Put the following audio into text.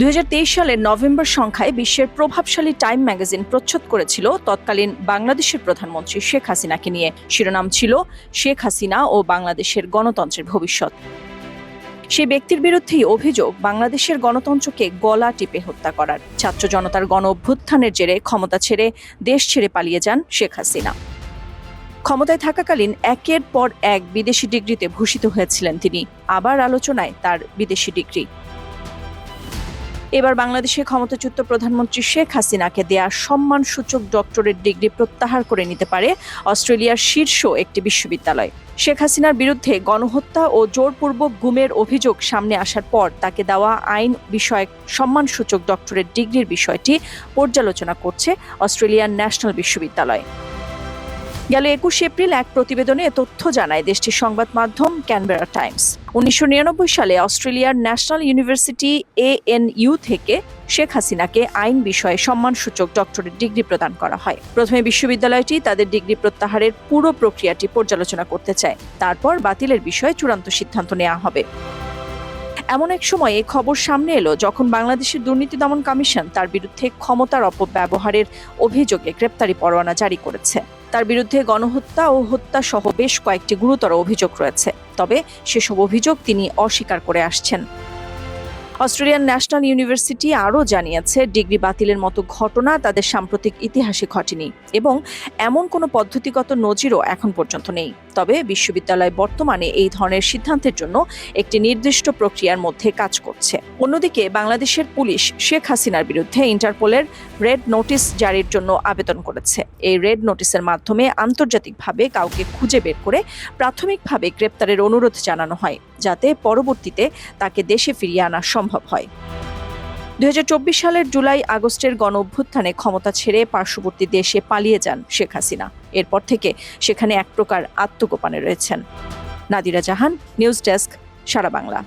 দুই হাজার তেইশ সালের নভেম্বর সংখ্যায় বিশ্বের প্রভাবশালী টাইম ম্যাগাজিন প্রচ্ছদ করেছিল তৎকালীন বাংলাদেশের প্রধানমন্ত্রী শেখ হাসিনাকে নিয়ে। শিরোনাম ছিল, শেখ হাসিনা ও বাংলাদেশের গণতন্ত্রের ভবিষ্যৎ। সেই ব্যক্তির বিরুদ্ধেই অভিযোগ, বাংলাদেশের গণতন্ত্রকে গলা টিপে হত্যা করার। ছাত্র জনতার গণ অভ্যুত্থানের জেরে ক্ষমতা ছেড়ে দেশ ছেড়ে পালিয়ে যান শেখ হাসিনা। ক্ষমতায় থাকাকালীন একের পর এক বিদেশি ডিগ্রিতে ভূষিত হয়েছিলেন তিনি। আবার আলোচনায় তার বিদেশি ডিগ্রি। এবার বাংলাদেশে ক্ষমতাচ্যুত প্রধানমন্ত্রী শেখ হাসিনাকে দেয়া সম্মানসূচক ডক্টরেট ডিগ্রি প্রত্যাহার করে নিতে পারে অস্ট্রেলিয়ার শীর্ষ একটি বিশ্ববিদ্যালয়। শেখ হাসিনার বিরুদ্ধে গণহত্যা ও জোরপূর্বক গুমের অভিযোগ সামনে আসার পর তাকে দেওয়া আইন বিষয়ক সম্মানসূচক ডক্টরেট ডিগ্রির বিষয়টি পর্যালোচনা করছে অস্ট্রেলিয়ার ন্যাশনাল বিশ্ববিদ্যালয়। গেল একুশে এপ্রিল এক প্রতিবেদনে এ তথ্য জানায় দেশটির সংবাদ মাধ্যম ক্যানবেরা টাইমস। উনিশশো নিরানব্বই সালে অস্ট্রেলিয়ার ন্যাশনাল ইউনিভার্সিটি এএনইউ থেকে শেখ হাসিনাকে আইন বিষয়ে সম্মানসূচক ডক্টরেট ডিগ্রি প্রদান করা হয়। প্রথমে বিশ্ববিদ্যালয়টি তাদের ডিগ্রি প্রত্যাহারের পুরো প্রক্রিয়াটি পর্যালোচনা করতে চায়। তারপর বাতিলের বিষয়ে চূড়ান্ত সিদ্ধান্ত নেওয়া হবে। এমন এক সময় এই খবর সামনে এলো যখন বাংলাদেশের দুর্নীতি দমন কমিশন তার বিরুদ্ধে ক্ষমতার অপব্যবহারের অভিযোগে গ্রেপ্তারি পরোয়ানা জারি করেছে। তার বিরুদ্ধে গণহত্যা ও হত্যা সহ বেশ কয়েকটি গুরুতর অভিযোগ রয়েছে, তবে সেসব অভিযোগ তিনি অস্বীকার করে আসছেন। অস্ট্রেলিয়ান ন্যাশনাল ইউনিভার্সিটি আরও জানিয়েছে, ডিগ্রি বাতিলের মতো ঘটনা তাদের সাম্প্রতিক ইতিহাসে ঘটেনি এবং এমন কোনো পদ্ধতিগত নজিরও এখন পর্যন্ত নেই। তবে বিশ্ববিদ্যালয় বর্তমানে এই ধরনের সিদ্ধান্তের জন্য একটি নির্দিষ্ট প্রক্রিয়ার মধ্যে কাজ করছে। অন্যদিকে বাংলাদেশের পুলিশ শেখ হাসিনার বিরুদ্ধে ইন্টারপোলের রেড নোটিস জারির জন্য আবেদন করেছে। এই রেড নোটিসের মাধ্যমে আন্তর্জাতিকভাবে কাউকে খুঁজে বের করে প্রাথমিকভাবে গ্রেপ্তারের অনুরোধ জানানো হয়, যাতে পরবর্তীতে তাকে দেশে ফিরিয়ে আনা সম্ভব হয়। দুই হাজার চব্বিশ সালের জুলাই আগস্টের গণ অভ্যুত্থানে ক্ষমতা ছেড়ে পার্শ্ববর্তী দেশে পালিয়ে যান শেখ হাসিনা। এরপর থেকে সেখানে এক প্রকার আত্মগোপনে রয়েছেন। Nadira Jahan, news desk, Sara Bangla.